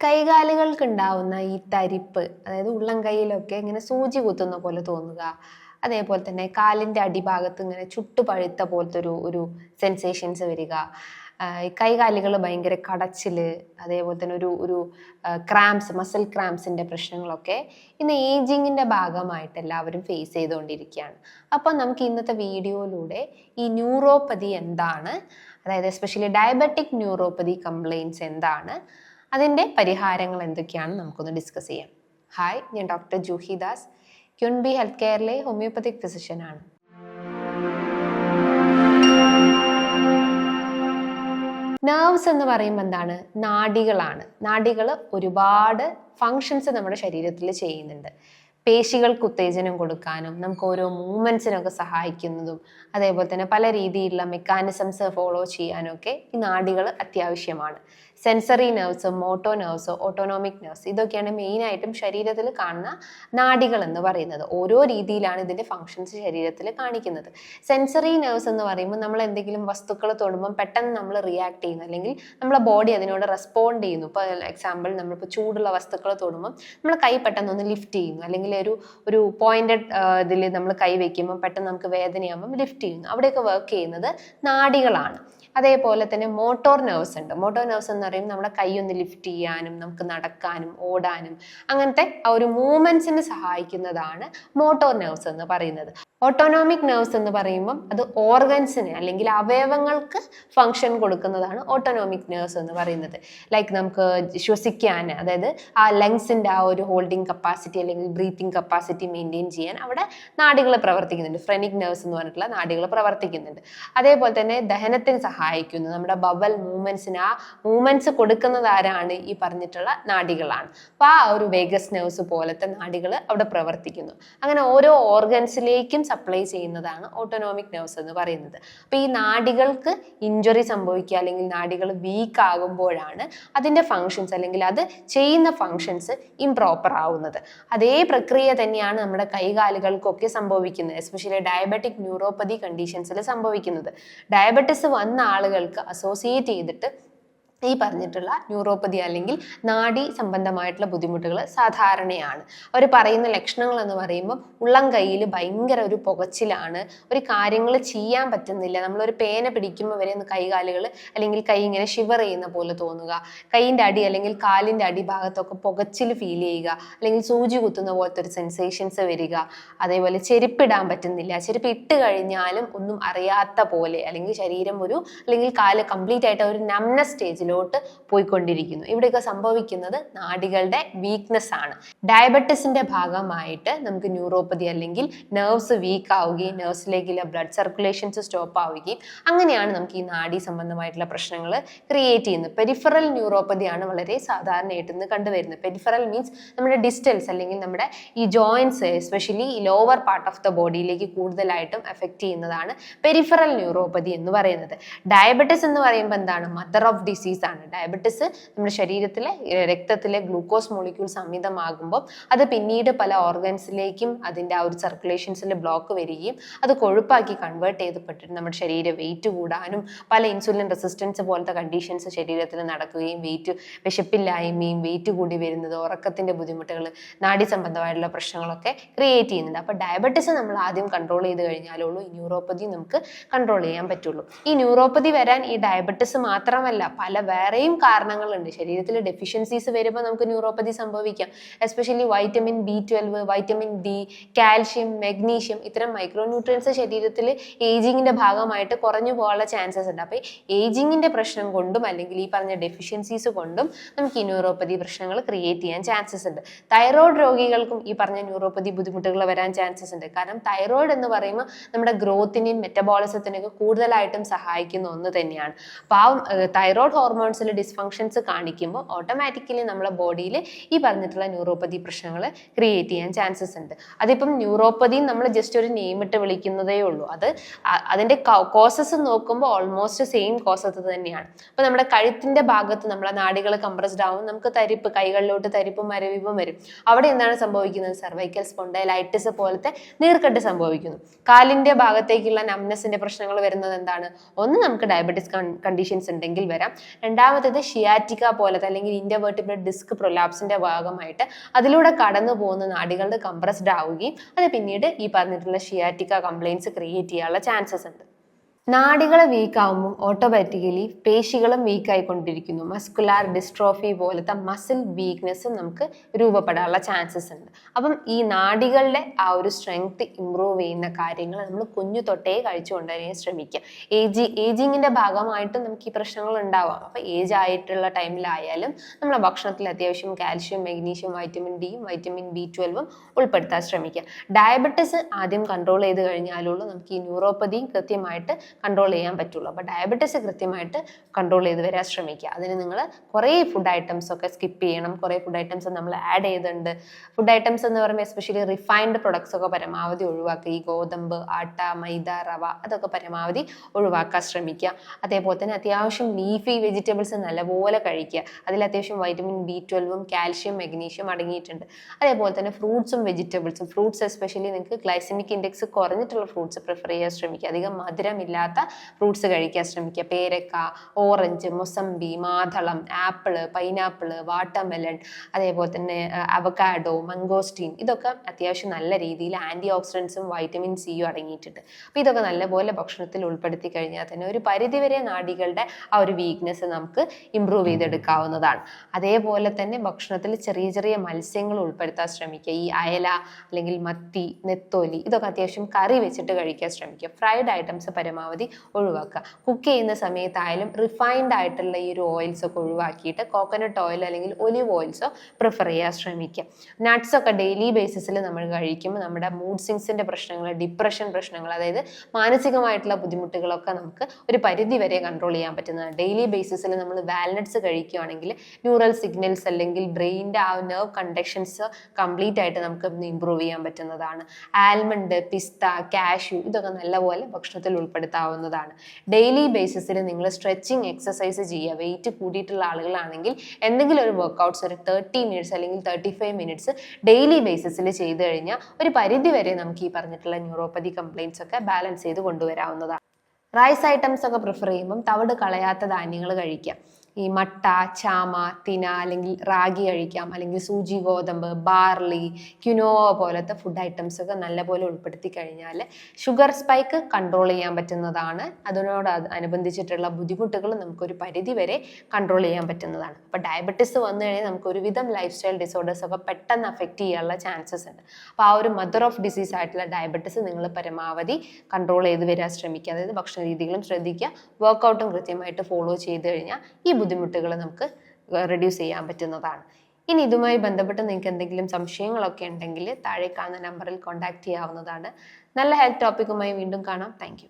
കൈകാലുകൾക്ക് ഉണ്ടാവുന്ന ഈ തരിപ്പ് അതായത് ഉള്ളം കൈയിലൊക്കെ ഇങ്ങനെ സൂചി കുത്തുന്ന പോലെ തോന്നുക അതേപോലെ തന്നെ കാലിന്റെ അടിഭാഗത്ത് ഇങ്ങനെ ചുട്ടുപഴുത്ത പോലത്തെ ഒരു ഒരു സെൻസേഷൻസ് വരിക കൈകാലുകൾ ഭയങ്കര കടച്ചിൽ അതേപോലെ തന്നെ ഒരു ഒരു ക്രാംസ് മസിൽ ക്രാംസിന്റെ പ്രശ്നങ്ങളൊക്കെ ഇന്ന് ഏജിങ്ങിന്റെ ഭാഗമായിട്ട് എല്ലാവരും ഫേസ് ചെയ്തുകൊണ്ടിരിക്കുകയാണ്. അപ്പോൾ നമുക്ക് ഇന്നത്തെ വീഡിയോയിലൂടെ ഈ ന്യൂറോപ്പതി എന്താണ്? അതായത് എസ്പെഷ്യലി ഡയബറ്റിക് ന്യൂറോപ്പതി കംപ്ലയിൻസ് എന്താണ്? അതിന്റെ പരിഹാരങ്ങൾ എന്തൊക്കെയാണെന്ന് നമുക്കൊന്ന് ഡിസ്കസ് ചെയ്യാം. ഹായ് ഞാൻ ഡോക്ടർ ജൂഹി ദാസ്. ക്യുൻബി ഹെൽത്ത് കെയറിലെ ഹോമിയോപ്പതിക് ഫിസിഷ്യനാണ് നെർവ്സ് എന്ന് പറയുമ്പോൾ എന്താണ്? നാഡികളാണ് നാഡികൾ ഒരുപാട് ഫങ്ഷൻസ് നമ്മുടെ ശരീരത്തിൽ ചെയ്യുന്നുണ്ട്. പേശികൾക്ക് ഉത്തേജനം കൊടുക്കാനും നമുക്ക് ഓരോ മൂവ്മെന്റ്സിനൊക്കെ സഹായിക്കുന്നതും അതേപോലെ തന്നെ പല രീതിയിലുള്ള മെക്കാനിസംസ് ഫോളോ ചെയ്യാനും ഒക്കെ ഈ നാഡികൾ അത്യാവശ്യമാണ്. Sensory nerves motor nerves autonomic nerves ഇതൊക്കെയാണ് മെയിനായിട്ടും ശരീരത്തിൽ കാണുന്ന നാടികൾ എന്ന് പറയുന്നത്. ഓരോ രീതിയിലാണ് ഇതിന്റെ ഫങ്ഷൻസ് ശരീരത്തിൽ കാണിക്കുന്നത്. സെൻസറി നെർവ്സ് എന്ന് പറയുമ്പോൾ നമ്മൾ എന്തെങ്കിലും വസ്തുക്കൾ തൊടുമ്പോൾ പെട്ടെന്ന് നമ്മൾ റിയാക്ട് ചെയ്യുന്നു. അല്ലെങ്കിൽ നമ്മളെ ബോഡി അതിനോട് റെസ്പോണ്ട് ചെയ്യുന്നു. ഇപ്പോൾ എക്സാമ്പിൾ നമ്മളിപ്പോൾ ചൂടുള്ള വസ്തുക്കൾ തൊടുമ്പോൾ നമ്മൾ കൈ പെട്ടെന്ന് ഒന്ന് ലിഫ്റ്റ് ചെയ്യുന്നു. അല്ലെങ്കിൽ ഒരു ഒരു പോയിന്റഡ് ഇതിൽ നമ്മൾ കൈ വയ്ക്കുമ്പോൾ പെട്ടെന്ന് നമുക്ക് വേദനയാകുമ്പോൾ ലിഫ്റ്റ് ചെയ്യുന്നു. അവിടെയൊക്കെ വർക്ക് ചെയ്യുന്നത് നാഡികളാണ് അതേപോലെ തന്നെ മോട്ടോർ നെർവ്സ് ഉണ്ട്. മോട്ടോർ നെർവ്സ് എന്ന് പറയുമ്പോൾ നമ്മുടെ കൈ ഒന്ന് ലിഫ്റ്റ് ചെയ്യാനും നമുക്ക് നടക്കാനും ഓടാനും അങ്ങനത്തെ ആ ഒരു മൂവ്മെന്റ്സിന് സഹായിക്കുന്നതാണ് മോട്ടോർ നെർവ്സ് എന്ന് പറയുന്നത്. ഓട്ടോണോമിക് നെർവ്സ് എന്ന് പറയുമ്പം അത് ഓർഗൻസിന് അല്ലെങ്കിൽ അവയവങ്ങൾക്ക് ഫങ്ഷൻ കൊടുക്കുന്നതാണ് ഓട്ടോണോമിക് നെർവ്സ് എന്ന് പറയുന്നത്. ലൈക്ക് നമുക്ക് ശ്വസിക്കാൻ അതായത് ആ ലങ്സിന്റെ ആ ഒരു ഹോൾഡിംഗ് കപ്പാസിറ്റി അല്ലെങ്കിൽ ബ്രീത്തിങ് കപ്പാസിറ്റി മെയിന്റെയിൻ ചെയ്യാൻ അവിടെ നാഡികൾ പ്രവർത്തിക്കുന്നുണ്ട്. ഫ്രെനിക് നെർവ്സ് എന്ന് പറഞ്ഞിട്ടുള്ള നാഡികൾ പ്രവർത്തിക്കുന്നുണ്ട്. അതേപോലെ തന്നെ ദഹനത്തിന് സഹായിക്കുന്നു. നമ്മുടെ ബബൽ മൂവ്മെന്റ്സിന് ആ മൂവ്മെന്റ്സ് കൊടുക്കുന്നത് ആരാണ്? ഈ പറഞ്ഞിട്ടുള്ള നാടികളാണ് അപ്പോൾ ആ ഒരു വേഗസ് നെർവ്സ് പോലത്തെ നാടികൾ അവിടെ പ്രവർത്തിക്കുന്നു. അങ്ങനെ ഓരോ ഓർഗൻസിലേക്കും സപ്ലൈ ചെയ്യുന്നതാണ് ഓട്ടോണോമിക് നെർവ്സ് എന്ന് പറയുന്നത്. അപ്പോൾ ഈ നാടികൾക്ക് ഇഞ്ചുറി സംഭവിക്കുക അല്ലെങ്കിൽ നാടികൾ വീക്ക് ആകുമ്പോഴാണ് അതിന്റെ ഫങ്ഷൻസ് അല്ലെങ്കിൽ അത് ചെയ്യുന്ന ഫങ്ഷൻസ് ഇംപ്രോപ്പർ ആവുന്നത്. അതേ പ്രക്രിയ തന്നെയാണ് നമ്മുടെ കൈകാലുകൾക്കൊക്കെ സംഭവിക്കുന്നത്. എസ്പെഷ്യലി ഡയബറ്റിക് ന്യൂറോപ്പതി കണ്ടീഷൻസിൽ സംഭവിക്കുന്നത്. ഡയബറ്റിസ് വന്ന ആളുകൾക്ക് അസോസിയേറ്റ് ചെയ്തിട്ട് ഈ പറഞ്ഞിട്ടുള്ള ന്യൂറോപ്പതി അല്ലെങ്കിൽ നാഡി സംബന്ധമായിട്ടുള്ള ബുദ്ധിമുട്ടുകൾ സാധാരണയാണ്. അവർ പറയുന്ന ലക്ഷണങ്ങൾ എന്ന് പറയുമ്പോൾ ഉള്ളം കയ്യിൽ ഭയങ്കര ഒരു പുകച്ചിലാണ്. ഒരു കാര്യങ്ങൾ ചെയ്യാൻ പറ്റുന്നില്ല. നമ്മളൊരു പേന പിടിക്കുമ്പോൾ വരെ ഒന്ന് കൈകാലുകൾ അല്ലെങ്കിൽ കൈ ഇങ്ങനെ ഷിവർ ചെയ്യുന്ന പോലെ തോന്നുക. കൈയിന്റെ അടി അല്ലെങ്കിൽ കാലിന്റെ അടിഭാഗത്തൊക്കെ പുകച്ചിൽ ഫീൽ ചെയ്യുക. അല്ലെങ്കിൽ സൂചി കുത്തുന്ന പോലത്തെ ഒരു സെൻസേഷൻസ് വരിക. അതേപോലെ ചെരുപ്പിടാൻ പറ്റുന്നില്ല. ചെരുപ്പ് ഇട്ട് കഴിഞ്ഞാലും ഒന്നും അറിയാത്ത പോലെ അല്ലെങ്കിൽ ശരീരം ഒരു അല്ലെങ്കിൽ കാൽ കംപ്ലീറ്റ് ആയിട്ട് ഒരു നമ്ന സ്റ്റേജിലോട്ട് പോയിക്കൊണ്ടിരിക്കുന്നു. ഇവിടെയൊക്കെ സംഭവിക്കുന്നത് നാടികളുടെ വീക്ക്നെസ് ആണ്. ഡയബറ്റിസിന്റെ ഭാഗമായിട്ട് നമുക്ക് ന്യൂറോപ്പതി അല്ലെങ്കിൽ നെർവ്സ് വീക്ക് ആവുകയും നെർവ്സിലേക്കുള്ള ബ്ലഡ് സർക്കുലേഷൻസ് സ്റ്റോപ്പ് ആവുകയും അങ്ങനെയാണ് നമുക്ക് ഈ നാഡി സംബന്ധമായിട്ടുള്ള പ്രശ്നങ്ങൾ ക്രിയേറ്റ് ചെയ്യുന്നത്. പെരിഫറൽ ന്യൂറോപ്പതിയാണ് വളരെ സാധാരണയായിട്ട് ഇന്ന് കണ്ടുവരുന്നത്. പെരിഫറൽ മീൻസ് നമ്മുടെ ഡിസ്റ്റൻസ് അല്ലെങ്കിൽ നമ്മുടെ ഈ joints especially lower part of the ബോഡിയിലേക്ക് കൂടുതലായിട്ടും എഫക്റ്റ് ചെയ്യുന്നതാണ് പെരിഫറൽ ന്യൂറോപ്പതി എന്ന് പറയുന്നത്. ഡയബറ്റിസ് എന്ന് പറയുമ്പോൾ എന്താണ്? മദർ ഓഫ് ഡിസീസ് ആണ്. ഡയബറ്റിസ് നമ്മുടെ ശരീരത്തിലെ രക്തത്തിലെ ഗ്ലൂക്കോസ് മോളിക്യൂൾസ് അമിതമാകുമ്പോൾ അത് പിന്നീട് പല ഓർഗൻസിലേക്കും അതിന്റെ ആ ഒരു സർക്കുലേഷൻസിൽ ബ്ലോക്ക് വരികയും അത് കൊഴുപ്പാക്കി കൺവേർട്ട് ചെയ്തപ്പെട്ടിട്ട് നമ്മുടെ ശരീര വെയിറ്റ് കൂടാനും പല ഇൻസുലിൻ റെസിസ്റ്റൻസ് പോലത്തെ കണ്ടീഷൻസ് ശരീരത്തിൽ നടക്കുകയും വെയിറ്റ് വിശപ്പില്ലായ്മയും വെയിറ്റ് കൂടി വരുന്നത് ഉറക്കത്തിന്റെ ബുദ്ധിമുട്ടുകൾ നാഡി സംബന്ധമായിട്ടുള്ള പ്രശ്നങ്ങളൊക്കെ ക്രിയേറ്റ് ചെയ്യുന്നുണ്ട്. അപ്പോൾ ഡയബറ്റിസ് നമ്മൾ ആദ്യം കൺട്രോൾ ചെയ്ത് കഴിഞ്ഞാലുള്ളൂ ഈ ന്യൂറോപ്പതി നമുക്ക് കൺട്രോൾ ചെയ്യാൻ പറ്റുള്ളൂ. ഈ ന്യൂറോപ്പതി വരാൻ ഈ ഡയബറ്റിസ് മാത്രമല്ല പല വേറെയും കാരണങ്ങളുണ്ട്. ശരീരത്തിൽ ഡെഫിഷ്യൻസീസ് വരുമ്പോൾ നമുക്ക് ന്യൂറോപ്പതി സംഭവിക്കാം. Especially vitamin B twelve vitamin D calcium magnesium ഇത്തരം മൈക്രോ ന്യൂട്രിയൻസ് ശരീരത്തിൽ ഏജിങ്ങിന്റെ ഭാഗമായിട്ട് കുറഞ്ഞു പോകാനുള്ള ചാൻസസ് ഉണ്ട്. അപ്പോൾ ഏജിങ്ങിന്റെ പ്രശ്നം കൊണ്ടും അല്ലെങ്കിൽ ഈ പറഞ്ഞ ഡെഫിഷ്യൻസീസ് കൊണ്ടും നമുക്ക് ഈ ന്യൂറോപ്പതി പ്രശ്നങ്ങൾ ക്രിയേറ്റ് ചെയ്യാൻ ചാൻസസ് ഉണ്ട്. തൈറോയ്ഡ് രോഗികൾക്കും ഈ പറഞ്ഞ ന്യൂറോപ്പതി ബുദ്ധിമുട്ടുകൾ വരാൻ ചാൻസസ് ഉണ്ട്. കാരണം തൈറോയ്ഡ് എന്ന് പറയുമ്പോൾ നമ്മുടെ ഗ്രോത്തിനെയും മെറ്റബോളിസത്തിനൊക്കെ കൂടുതലായിട്ടും സഹായിക്കുന്ന ഒന്ന് തന്നെയാണ്. അപ്പം ആ തൈറോയ്ഡ് ഹോർമോൺസിൽ ഡിസ്ഫങ്ഷൻസ് കാണിക്കുമ്പോൾ ഓട്ടോമാറ്റിക്കലി നമ്മുടെ ബോഡിയിൽ ഈ പറഞ്ഞിട്ടുള്ള ന്യൂറോപ്പതി പ്രശ്നങ്ങൾ ക്രിയേറ്റ് ചെയ്യാൻ ചാൻസസ് ഉണ്ട്. അതിപ്പം ന്യൂറോപ്പതി നമ്മൾ ജസ്റ്റ് ഒരു നെയിം ഇട്ട് വിളിക്കുന്നതേ ഉള്ളൂ. അത് അതിന്റെ കോസസ് നോക്കുമ്പോൾ ഓൾമോസ്റ്റ് സെയിം കോസസ് തന്നെയാണ്. അപ്പോൾ നമ്മുടെ കഴുത്തിന്റെ ഭാഗത്ത് നമ്മളെ നാടികൾ കംപ്രസ്ഡ് ആവും നമുക്ക് തരിപ്പ് കൈകളിലോട്ട് തരിപ്പും മരവിപ്പും വരും. അവിടെ എന്താണ് സംഭവിക്കുന്നത്? സർവൈക്കൽ സ്പോണ്ടൈലൈറ്റിസ് പോലത്തെ നീർക്കെട്ട് സംഭവിക്കുന്നു. കാലിന്റെ ഭാഗത്തേക്കുള്ള നംനസിന്റെ പ്രശ്നങ്ങൾ വരുന്നത് എന്താണ്? ഒന്ന് നമുക്ക് ഡയബറ്റിസ് കണ്ടീഷൻസ് ഉണ്ടെങ്കിൽ വരാം. രണ്ടാമത്തേത് ഷിയാറ്റിക്ക പോലത്തെ അല്ലെങ്കിൽ ഇൻഡവേർട്ടിബിൾ ഡിസ്ക് പ്രൊലാപ്സിന്റെ ഭാഗമായിട്ട് അതിലൂടെ കടന്നു പോകുന്ന നാടികളുടെ കംപ്രസ്ഡ് ആവുകയും അത് പിന്നീട് ഈ പറഞ്ഞിട്ടുള്ള ഷിയാറ്റിക്ക കംപ്ലയിൻസ് ക്രിയേറ്റ് ചെയ്യാനുള്ള ചാൻസസ് ഉണ്ട്. നാഡികൾ വീക്ക് ആകുമ്പോൾ ഓട്ടോമാറ്റിക്കലി പേശികളും വീക്ക് ആയിക്കൊണ്ടിരിക്കുന്നു. മസ്കുലാർ ഡിസ്ട്രോഫി പോലത്തെ മസിൽ വീക്ക്നെസ് നമുക്ക് രൂപപ്പെടാനുള്ള ചാൻസസ് ഉണ്ട്. അപ്പം ഈ നാടികളുടെ ആ ഒരു സ്ട്രെങ്ത് ഇമ്പ്രൂവ് ചെയ്യുന്ന കാര്യങ്ങൾ നമ്മൾ കുഞ്ഞു തൊട്ടേ കഴിച്ചു കൊണ്ടുവരാൻ ശ്രമിക്കുക ഏജി ഏജിങ്ങിന്റെ ഭാഗമായിട്ട് നമുക്ക് ഈ പ്രശ്നങ്ങൾ ഉണ്ടാവാം. അപ്പോൾ ഏജ് ആയിട്ടുള്ള ടൈമിലായാലും നമ്മുടെ ഭക്ഷണത്തിൽ അത്യാവശ്യം കാൽഷ്യം മെഗ്നീഷ്യം വൈറ്റമിൻ ഡിയും വൈറ്റമിൻ ബി ട്വൽവും ഉൾപ്പെടുത്താൻ ശ്രമിക്കുക. ഡയബറ്റിസ് ആദ്യം കൺട്രോൾ ചെയ്ത് കഴിഞ്ഞാലുള്ളൂ നമുക്ക് ഈ ന്യൂറോപ്പതിയും കൃത്യമായിട്ട് കൺട്രോൾ ചെയ്യാൻ പറ്റുള്ളൂ. അപ്പോൾ ഡയബറ്റീസ് കൃത്യമായിട്ട് കൺട്രോൾ ചെയ്ത് വരാൻ ശ്രമിക്കുക. അതിന് നിങ്ങൾ കുറേ ഫുഡ് ഐറ്റംസ് ഒക്കെ സ്കിപ്പ് ചെയ്യണം. കുറേ ഫുഡ് ഐറ്റംസ് നമ്മൾ ആഡ് ചെയ്തിട്ടുണ്ട്. ഫുഡ് ഐറ്റംസ് എന്ന് പറയുമ്പോൾ എസ്പെഷ്യലി റിഫൈൻഡ് പ്രൊഡക്ട്സ് ഒക്കെ പരമാവധി ഒഴിവാക്കുക. ഈ ഗോതമ്പ് ആട്ട മൈദ റവ അതൊക്കെ പരമാവധി ഒഴിവാക്കാൻ ശ്രമിക്കുക. അതേപോലെ തന്നെ അത്യാവശ്യം ലീഫി വെജിറ്റബിൾസ് നല്ലപോലെ കഴിക്കുക. അതിൽ അത്യാവശ്യം വൈറ്റമിൻ ബി ട്വൽവും കാൽഷ്യം മെഗ്നീഷ്യം അടങ്ങിയിട്ടുണ്ട്. അതേപോലെ തന്നെ ഫ്രൂട്ട്സും വെജിറ്റബിൾസും ഫ്രൂട്ട്സ് എസ്പെഷ്യലി നിങ്ങൾക്ക് ഗ്ലൈസമിക് ഇൻഡെക്സ് കുറഞ്ഞിട്ടുള്ള ഫ്രൂട്ട്സ് പ്രിഫർ ചെയ്യാൻ ശ്രമിക്കുക. അധികം മധുരമില്ലാത്ത ഫ്രൂട്ട്സ് കഴിക്കാൻ ശ്രമിക്കുക. പേരക്ക ഓറഞ്ച് മുസമ്പി മാതളം ആപ്പിൾ പൈനാപ്പിൾ വാട്ടർമെലൺ അതേപോലെ തന്നെ അവക്കാഡോ മംഗോസ്റ്റീൻ ഇതൊക്കെ അത്യാവശ്യം നല്ല രീതിയിൽ ആന്റി ഓക്സിഡൻസും വൈറ്റമിൻ സിയും അടങ്ങിയിട്ടുണ്ട്. അപ്പോൾ ഇതൊക്കെ നല്ലപോലെ ഭക്ഷണത്തിൽ ഉൾപ്പെടുത്തി കഴിഞ്ഞാൽ തന്നെ ഒരു പരിധിവരെ നാടികളുടെ ആ ഒരു വീക്ക്നെസ് നമുക്ക് ഇമ്പ്രൂവ് ചെയ്തെടുക്കാവുന്നതാണ്. അതേപോലെ തന്നെ ഭക്ഷണത്തിൽ ചെറിയ ചെറിയ മത്സ്യങ്ങൾ ഉൾപ്പെടുത്താൻ ശ്രമിക്കുക. ഈ അയല അല്ലെങ്കിൽ മത്തി നെത്തോലി ഇതൊക്കെ അത്യാവശ്യം കറി വെച്ചിട്ട് കഴിക്കാൻ ശ്രമിക്കുക. ഫ്രൈഡ് ഐറ്റംസ് പരമാവധി ഒഴിവാക്കുക. കുക്ക് ചെയ്യുന്ന സമയത്തായാലും റിഫൈൻഡ് ആയിട്ടുള്ള ഈ ഒരു ഓയിൽസ് ഒക്കെ ഒഴിവാക്കിയിട്ട് കോക്കനട്ട് ഓയിൽ അല്ലെങ്കിൽ ഒലിവ് ഓയിൽസോ പ്രിഫർ ചെയ്യാൻ ശ്രമിക്കുക. നട്ട്സ് ഒക്കെ ഡെയിലി ബേസിസിൽ നമ്മൾ കഴിക്കുമ്പോൾ നമ്മുടെ മൂഡ് സിങ്സിന്റെ പ്രശ്നങ്ങൾ ഡിപ്രഷൻ പ്രശ്നങ്ങൾ അതായത് മാനസികമായിട്ടുള്ള ബുദ്ധിമുട്ടുകളൊക്കെ നമുക്ക് ഒരു പരിധി വരെ കൺട്രോൾ ചെയ്യാൻ പറ്റുന്നതാണ്. ഡെയിലി ബേസിസിൽ നമ്മൾ വാൽനട്ട്സ് കഴിക്കുകയാണെങ്കിൽ ന്യൂറൽ സിഗ്നൽസ് അല്ലെങ്കിൽ ബ്രെയിന്റെ ആ നെർവ് കണ്ടക്ഷൻസ് കംപ്ലീറ്റ് ആയിട്ട് നമുക്ക് ഇമ്പ്രൂവ് ചെയ്യാൻ പറ്റുന്നതാണ്. ആൽമണ്ട് പിസ്ത കാഷ്യൂ ഇതൊക്കെ നല്ലപോലെ ഭക്ഷണത്തിൽ ഉൾപ്പെടുത്താവുന്നതാണ് ഡെയിലി ബേസിസിൽ നിങ്ങൾ സ്ട്രെച്ചിങ് എക്സസൈസ് ചെയ്യുക. വെയിറ്റ് കൂടിയിട്ടുള്ള ആളുകളാണെങ്കിൽ എന്തെങ്കിലും ഒരു വർക്കൗട്ട്സ് ഒരു തേർട്ടി മിനിറ്റ്സ് അല്ലെങ്കിൽ തേർട്ടി ഫൈവ് മിനിറ്റ്സ് ഡെയിലി ബേസിസിൽ ചെയ്തു കഴിഞ്ഞാൽ ഒരു പരിധി വരെ നമുക്ക് ഈ പറഞ്ഞിട്ടുള്ള ന്യൂറോപ്പതി കംപ്ലയിൻസ് ഒക്കെ ബാലൻസ് ചെയ്ത് കൊണ്ടുവരാവുന്നതാണ്. റൈസ് ഐറ്റംസ് ഒക്കെ പ്രിഫർ ചെയ്യുമ്പം തവിട് കളയാത്ത ധാന്യങ്ങൾ കഴിക്കാം ഈ മട്ട ചാമ തിന അല്ലെങ്കിൽ റാഗി കഴിക്കാം. അല്ലെങ്കിൽ സൂചി ഗോതമ്പ് ബാർലി ക്യുനോവ പോലത്തെ ഫുഡ് ഐറ്റംസ് ഒക്കെ നല്ലപോലെ ഉൾപ്പെടുത്തി കഴിഞ്ഞാൽ ഷുഗർ സ്പൈക്ക് കൺട്രോൾ ചെയ്യാൻ പറ്റുന്നതാണ്. അതിനോട് അത് അനുബന്ധിച്ചിട്ടുള്ള ബുദ്ധിമുട്ടുകൾ നമുക്കൊരു പരിധി വരെ കൺട്രോൾ ചെയ്യാൻ പറ്റുന്നതാണ്. അപ്പോൾ ഡയബറ്റിസ് വന്നു കഴിഞ്ഞാൽ നമുക്ക് ഒരുവിധം ലൈഫ് സ്റ്റൈൽ ഡിസോർഡേഴ്സ് ഒക്കെ പെട്ടെന്ന് അഫക്റ്റ് ചെയ്യാനുള്ള ചാൻസസ് ഉണ്ട്. അപ്പോൾ ആ ഒരു മദർ ഓഫ് ഡിസീസ് ആയിട്ടുള്ള ഡയബറ്റിസ് നിങ്ങൾ പരമാവധി കൺട്രോൾ ചെയ്ത് വരാൻ ശ്രമിക്കുക. അതായത് ഭക്ഷണ രീതികളും ശ്രദ്ധിക്കുക വർക്കൗട്ടും കൃത്യമായിട്ട് ഫോളോ ചെയ്ത് കഴിഞ്ഞാൽ ഈ ബുദ്ധിമുട്ടുകൾ നമുക്ക് റെഡ്യൂസ് ചെയ്യാൻ പറ്റുന്നതാണ്. ഇനി ഇതുമായി ബന്ധപ്പെട്ട് നിങ്ങൾക്ക് എന്തെങ്കിലും സംശയങ്ങളൊക്കെ ഉണ്ടെങ്കിൽ താഴെ കാണുന്ന നമ്പറിൽ കോൺടാക്ട് ചെയ്യാവുന്നതാണ്. നല്ല ഹെൽത്ത് ടോപ്പിക്കുമായി വീണ്ടും കാണാം. താങ്ക്